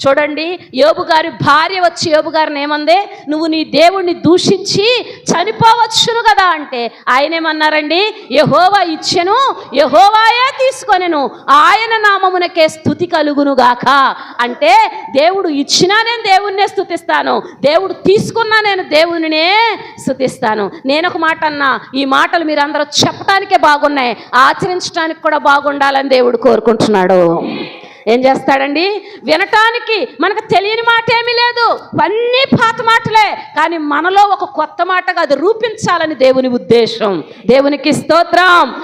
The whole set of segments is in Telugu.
చూడండి యోబు గారి భార్య వచ్చి యోబు గారిని ఏమంది? నువ్వు నీ దేవుణ్ణి దూషించి చనిపోవచ్చును కదా అంటే. ఆయన ఏమన్నారండి? యహోవా ఇచ్చెను యహోవాయే తీసుకొనెను. ఆయన నామమునకే స్థుతి కలుగును గాక అంటే దేవుడు ఇచ్చినా నేను దేవుణ్ణే స్థుతిస్తాను. దేవుడు తీసుకున్నా నేను దేవునినే స్థుతిస్తాను. నేను ఒక మాట అన్నా ఈ మాటలు మీరందరూ చెప్పటానికే చెప్పడానికే బాగున్నాయి. ఆచరించడానికి కూడా బాగుండాలని దేవుడు కోరుకుంటున్నాడు. ఏం చేస్తాడండి? వినటానికి మనకు తెలియని మాట ఏమీ లేదు. అన్నీ పాత మాటలే. కానీ మనలో ఒక కొత్త మాటగా అది రూపించాలని దేవుని ఉద్దేశం. దేవునికి స్తోత్రం.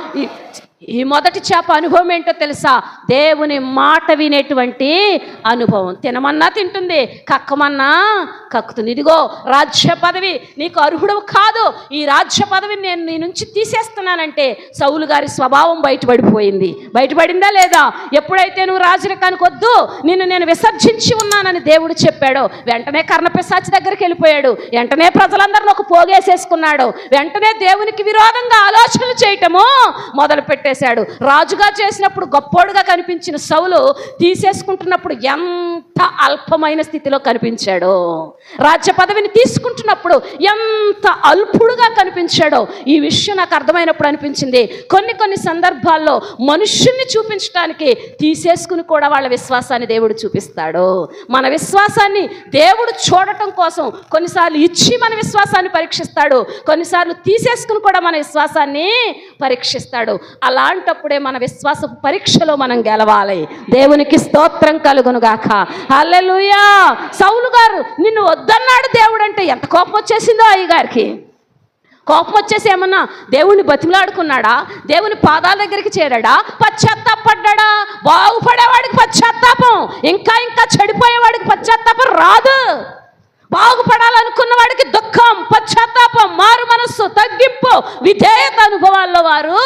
ఈ- మొదటి చేప అనుభవం ఏంటో తెలుసా? దేవుని మాట వినేటువంటి అనుభవం. తినమన్నా తింటుంది కక్కమన్నా కక్కుతుంది. ఇదిగో రాజ్య పదవి నీకు అర్హుడు కాదు. ఈ రాజ్య పదవిని నేను నీ నుంచి తీసేస్తున్నానంటే సౌలు గారి స్వభావం బయటపడిపోయింది. బయటపడిందా లేదా? ఎప్పుడైతే నువ్వు రాజరికానికి వద్దు నిన్ను నేను విసర్జించి ఉన్నానని దేవుడు చెప్పాడు. వెంటనే కర్ణపిశాచి దగ్గరికి వెళ్ళిపోయాడు. వెంటనే ప్రజలందరిని ఒక పోగేసేసుకున్నాడు. వెంటనే దేవునికి విరోధంగా ఆలోచనలు చేయటము మొదలుపెట్టాడు పెట్టేశాడు రాజుగా చేసినప్పుడు గొప్పోడుగా కనిపించిన సౌలు తీసేసుకుంటున్నప్పుడు ఎంత అల్పమైన స్థితిలో కనిపించాడు. రాజ్య పదవిని తీసుకుంటున్నప్పుడు ఎంత అల్పుడుగా కనిపించాడో. ఈ విషయం నాకు అర్థమైనప్పుడు అనిపించింది. కొన్ని కొన్ని సందర్భాల్లో మనుషుల్ని చూపించడానికి తీసేసుకుని కూడా వాళ్ళ విశ్వాసాన్ని దేవుడు చూపిస్తాడు. మన విశ్వాసాన్ని దేవుడు చూడటం కోసం కొన్నిసార్లు ఇచ్చి మన విశ్వాసాన్ని పరీక్షిస్తాడు. కొన్నిసార్లు తీసేసుకుని కూడా మన విశ్వాసాన్ని పరీక్షిస్తాడు. అలాంటప్పుడే మన విశ్వాస పరీక్షలో మనం గెలవాలి. దేవునికి స్తోత్రం కలుగును గాక హల్లెలూయా! సౌలు గారు నిన్ను వద్దన్నాడు దేవుడు అంటే ఎంత కోపం వచ్చేసిందో అయ్యగారికి? కోపం వచ్చేసి ఏమన్నా దేవుణ్ణి బతిమలాడుకున్నాడా? దేవుని పాదాల దగ్గరికి చేరాడా? పశ్చాత్తాపడ్డా బాగుపడేవాడికి పశ్చాత్తాపం. ఇంకా ఇంకా చెడిపోయేవాడికి పశ్చాత్తాపం రాదు. బాగు పశ్చాత్తాపం మారు మనస్సు తగ్గింపు విధేయత అనుభవాల్లో వారు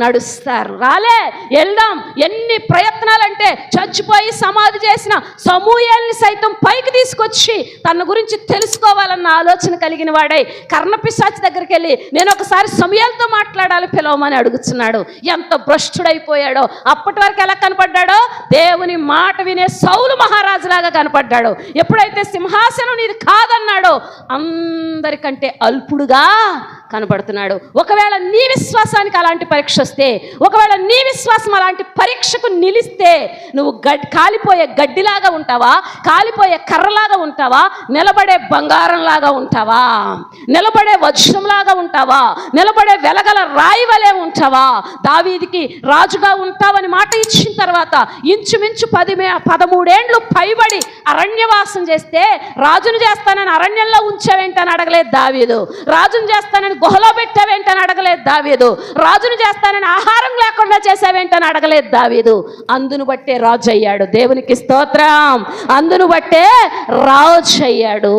నడుస్తారు. రాలే వెళ్దాం. ఎన్ని ప్రయత్నాలంటే చచ్చిపోయి సమాధి చేసిన సమూహాల్ని సైతం పైకి తీసుకొచ్చి తన గురించి తెలుసుకోవాలన్న ఆలోచన కలిగిన వాడై కర్ణపిశాచి దగ్గరికి వెళ్ళి నేను ఒకసారి సమయాలతో మాట్లాడాలి పిలవమని అడుగుతున్నాడు. ఎంత భ్రష్టుడైపోయాడో అప్పటి వరకు ఎలా కనపడ్డాడో? దేవుని మాట వినే సౌలు మహారాజులాగా కనపడ్డాడు. ఎప్పుడైతే సింహాసనం నీది కాదన్నాడో అందరికంటే అల్పుడుగా కనబడుతున్నాడు. ఒకవేళ నీ విశ్వాసానికి అలాంటి పరీక్ష వస్తే ఒకవేళ నీ విశ్వాసం అలాంటి పరీక్షకు నిలిస్తే నువ్వు గడ్ కాలిపోయే గడ్డిలాగా ఉంటావా? కాలిపోయే కర్రలాగా ఉంటావా? నిలబడే బంగారంలాగా ఉంటావా? నిలబడే వజ్రంలాగా ఉంటావా? నిలబడే వెలగల రాయి వలె ఉంటావా? దావీదికి రాజుగా ఉంటావని మాట ఇచ్చిన తర్వాత ఇంచుమించు పది పదమూడేండ్లు పైబడి అరణ్యవాసం చేస్తే రాజును చేస్తానని అరణ్యంలో ఉంచావేంటని అడగలేదు దావీదు. రాజును చేస్తానని గుహలో పెట్టావేంటని అడగలేదు దావీదు. రాజును చేస్తానని ఆహారం లేకుండా చేసావేంటని అడగలేదు దావీదు. అందును బట్టే రాజు అయ్యాడు దేవునికి స్తోత్రం. అందును బట్టే రాజు అయ్యాడు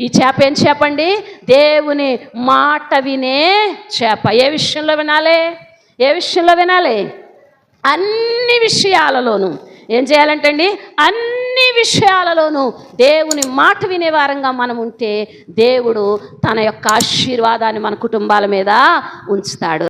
ఈ చేప ఏం చేపండి? దేవుని మాట వినే చేప. ఏ విషయంలో వినాలి? ఏ విషయంలో వినాలి? అన్ని విషయాలలోనూ. ఏం చేయాలంటండి? అన్ని విషయాలలోనూ దేవుని మాట వినే వారంగా మనం ఉంటే దేవుడు తన యొక్క ఆశీర్వాదాన్ని మన కుటుంబాల మీద ఉంచుతాడు.